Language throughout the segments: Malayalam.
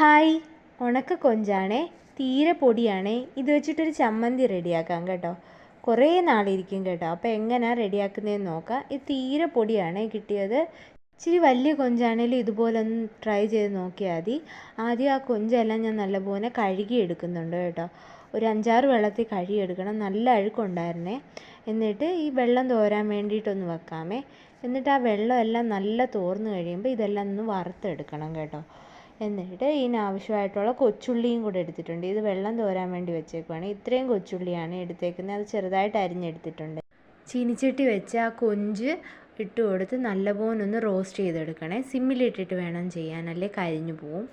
ഹായ്. ഉണക്ക കൊഞ്ചാണേ. തീരെ പൊടിയാണേ. ഇത് വെച്ചിട്ടൊരു ചമ്മന്തി റെഡിയാക്കാം കേട്ടോ. കുറേ നാളിരിക്കും കേട്ടോ. അപ്പോൾ എങ്ങനെയാണ് റെഡിയാക്കുന്നതെന്ന് നോക്കാം. ഇത് തീരെ പൊടിയാണേ കിട്ടിയത്. ഇച്ചിരി വലിയ കൊഞ്ചാണേലും ഇതുപോലെ ഒന്ന് ട്രൈ ചെയ്ത് നോക്കിയാൽ മതി. ആദ്യം ആ കൊഞ്ചെല്ലാം ഞാൻ നല്ലപോലെ കഴുകി എടുക്കുന്നുണ്ട് കേട്ടോ. ഒരു അഞ്ചാറ് വെള്ളത്തിൽ കഴുകിയെടുക്കണം നല്ല അഴുക്കുണ്ടായിരുന്നേ. എന്നിട്ട് ഈ വെള്ളം തോരാൻ വേണ്ടിയിട്ടൊന്ന് വെക്കാമേ. എന്നിട്ട് ആ വെള്ളമെല്ലാം നല്ല തോർന്നു കഴിയുമ്പോൾ ഇതെല്ലാം ഒന്ന് വറുത്തെടുക്കണം കേട്ടോ. എന്നിട്ട് ഇതിന് ആവശ്യമായിട്ടുള്ള കൊച്ചുള്ളിയും കൂടെ എടുത്തിട്ടുണ്ട്. ഇത് വെള്ളം തോരാൻ വേണ്ടി വെച്ചേക്കുവാണ്. ഇത്രയും കൊച്ചുള്ളിയാണ് എടുത്തേക്കുന്നത്. അത് ചെറുതായിട്ട് അരിഞ്ഞെടുത്തിട്ടുണ്ട്. ചീനിച്ചട്ടി വെച്ച് ആ കൊഞ്ച് ഇട്ട് കൊടുത്ത് നല്ലപോലെ ഒന്ന് റോസ്റ്റ് ചെയ്തെടുക്കണേ. സിമ്മിലിട്ടിട്ട് വേണം ചെയ്യാൻ അല്ലേ കരിഞ്ഞു പോവും.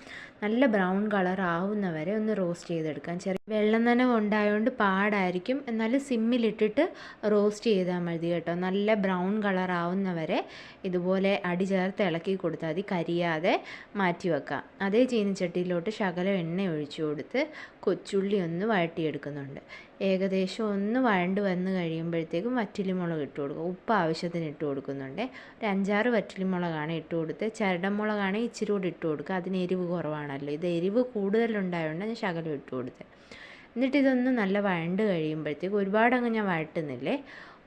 നല്ല ബ്രൗൺ കളർ ആവുന്നവരെ ഒന്ന് റോസ്റ്റ് ചെയ്തെടുക്കാം. ചെറിയ വെള്ളം നനവ് ഉണ്ടായതുകൊണ്ട് പാടായിരിക്കും. എന്നാലും സിമ്മിലിട്ടിട്ട് റോസ്റ്റ് ചെയ്താൽ മതി കേട്ടോ. നല്ല ബ്രൗൺ കളർ ആവുന്നവരെ ഇതുപോലെ അടി ചേർത്ത് ഇളക്കി കൊടുത്താൽ മതി. കരിയാതെ മാറ്റി വെക്കാം. അതേ ചീനിച്ചട്ടിയിലോട്ട് ശകലം എണ്ണ ഒഴിച്ചു കൊടുത്ത് കൊച്ചുള്ളി ഒന്ന് വഴട്ടിയെടുക്കുന്നുണ്ട് ഏകദേശം ഒന്ന് വഴണ്ട് വന്ന് കഴിയുമ്പോഴത്തേക്കും വറ്റലിമുളക് ഇട്ട് കൊടുക്കും. ഉപ്പ് ആവശ്യത്തിന് ഇട്ട് കൊടുക്കുന്നുണ്ട്. ഒരു അഞ്ചാറ് വറ്റലിമുളകാണ് ഇട്ട് കൊടുത്ത് ചരടമുളകാണ് ഇച്ചിരി കൂടി ഇട്ട് കൊടുക്കുക. അതിന് എരിവ് കുറവാണല്ലോ. ഇത് എരിവ് കൂടുതലുണ്ടായതുകൊണ്ട് ഞാൻ ശകലം ഇട്ട് കൊടുത്തത് എന്നിട്ട് ഇതൊന്ന് നല്ല വഴണ്ട് കഴിയുമ്പോഴത്തേക്കും ഒരുപാടങ്ങ് ഞാൻ വഴട്ടുന്നില്ലേ?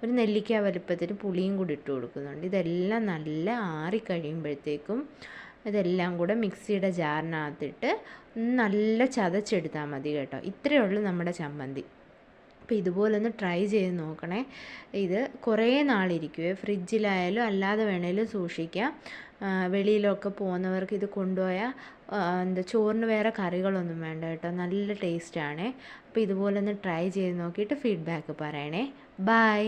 ഒരു നെല്ലിക്ക വലുപ്പത്തിന് പുളിയും കൂടി ഇട്ട് കൊടുക്കുന്നുണ്ട്. ഇതെല്ലാം നല്ല ആറി കഴിയുമ്പോഴത്തേക്കും ഇതെല്ലാം കൂടെ മിക്സിയുടെ ജാറിനകത്തിട്ട് നല്ല ചതച്ചെടുത്താൽ മതി കേട്ടോ. ഇത്രയേ ഉള്ളൂ നമ്മുടെ ചമ്മന്തി. അപ്പോൾ ഇതുപോലെ ഒന്ന് ട്രൈ ചെയ്ത് നോക്കണേ. ഇത് കുറേ നാളിരിക്കുവേ. ഫ്രിഡ്ജിലായാലും അല്ലാതെ വേണേലും സൂക്ഷിക്കാം. വെളിയിലൊക്കെ പോകുന്നവർക്ക് ഇത് കൊണ്ടുപോയാൽ എന്താ ചോറിന് വേറെ കറികളൊന്നും വേണ്ട കേട്ടോ. നല്ല ടേസ്റ്റാണേ അപ്പോൾ ഇതുപോലെ ഒന്ന് ട്രൈ ചെയ്ത് നോക്കിയിട്ട് ഫീഡ്ബാക്ക് പറയണേ. ബൈ